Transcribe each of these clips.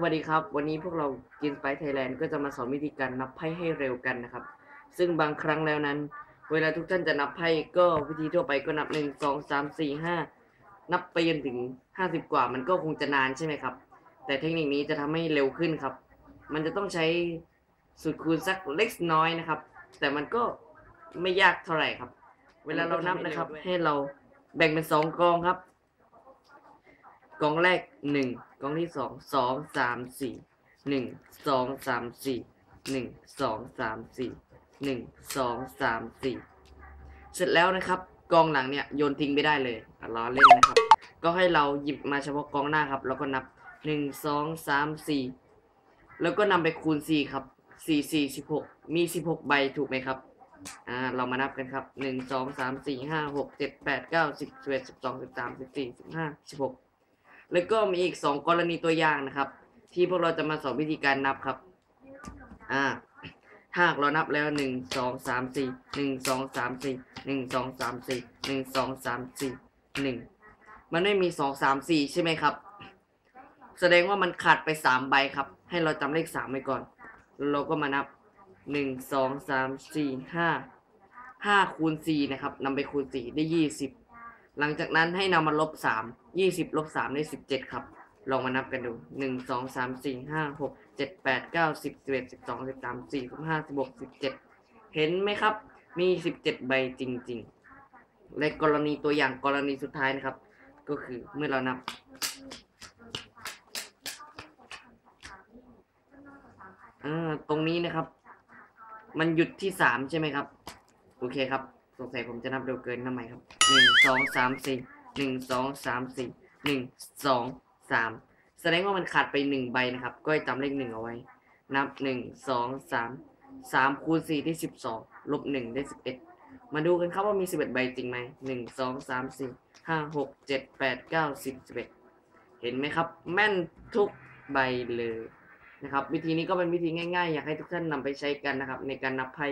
วัสดีครับ วันนี้พวกเรากินไปไทยแลนด์ก็จะมาสอนวิธีการนับไพ่ให้เร็วกันนะครับ ซึ่งบางครั้งแล้วนั้น เวลาทุกท่านจะนับไพ่ก็วิธีทั่วไปก็นับหนึ่งสองสามสี่ห้านับไปจนถึงห้าสิบกว่ามันก็คงจะนานใช่ไหมครับ แต่เทคนิคนี้จะทำให้เร็วขึ้นครับ มันจะต้องใช้สูตรคูณสักเล็กน้อยนะครับ แต่มันก็ไม่ยากเท่าไหร่ครับ เวลาเรานับนะครับ ให้เราแบ่งเป็นสองกองครับ กองแรกหนึ่ง กองที่สองสองสามสี่หนึ่งสองสามสี่หนึ่งสองสามสี่หนึ่งสองสามสี่เสร็จแล้วนะครับ กองหลังเนี่ยโยนทิ้งไม่ได้เลยอะล้อเล่นนะครับ ก็ให้เราหยิบมาเฉพาะกองหน้าครับ แล้วก็นับหนึ่งสองสามสี่แล้วก็นำไปคูณสี่ครับสี่สี่สิบหกมีสิบหกใบถูกไหมครับอ่าเรามานับกันครับหนึ่งสองสามสี่ห้าหกเจ็ดแปดเก้าสิบสิบเอ็ดสิบสองสิบสามสิบสี่สิบห้าสิบหก แล้วก็มีอีกสองกรณีตัวอย่างนะครับ ที่พวกเราจะมาสอนวิธีการนับครับ อ่าหากเรานับแล้วหนึ่งสองสามสี่หนึ่งสองสามสี่หนึ่งสองสามสี่หนึ่งสองสามสี่หนึ่งมันไม่มีสองสามสี่ใช่ไหมครับ แสดงว่ามันขาดไปสามใบครับ ให้เราจำเลขสามไว้ก่อน เราก็มานับหนึ่งสองสามสี่ห้าห้าคูณสี่นะครับนำไปคูณสี่ได้ยี่สิบ หลังจากนั้นให้นำมาลบสามยี่สิบลบสามได้สิบเจ็ดครับ ลองมานับกันดูหนึ่งสองสามสี่ห้าหกเจ็ดแปดเก้าสิบสิบเอ็ดสิบสองสิบสามสี่สิบห้าสิบหกสิบเจ็ดเห็นไหมครับ มีสิบเจ็ดใบจริงๆและกรณีตัวอย่างกรณีสุดท้ายนะครับ ก็คือเมื่อเรานับตรงนี้นะครับ มันหยุดที่สามใช่ไหมครับ โอเคครับ สงสัยผมจะนับเร็วเกินทำไมครับหนึ่งสองสามสี่หนึ่งสองสามสี่หนึ่งสองสามแสดงว่ามันขาดไปหนึ่งใบนะครับ ก็ให้จำเลขหนึ่งเอาไว้ นับหนึ่งสองสามสามคูณสี่ได้สิบสองลบหนึ่งได้สิบเอ็ดมาดูกันครับว่ามีสิบเอ็ดใบจริงไหมหนึ่งสองสามสี่ห้าหกเจ็ดแปดเก้าสิบสิบเอ็ดเห็นไหมครับ แม่นทุกใบเลยนะครับ วิธีนี้ก็เป็นวิธีง่ายๆ อยากให้ทุกท่านนำไปใช้กันนะครับ ในการนับไพ่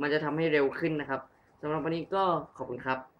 มันจะทำให้เร็วขึ้นนะครับ สำหรับวันนี้ก็ขอบคุณครับ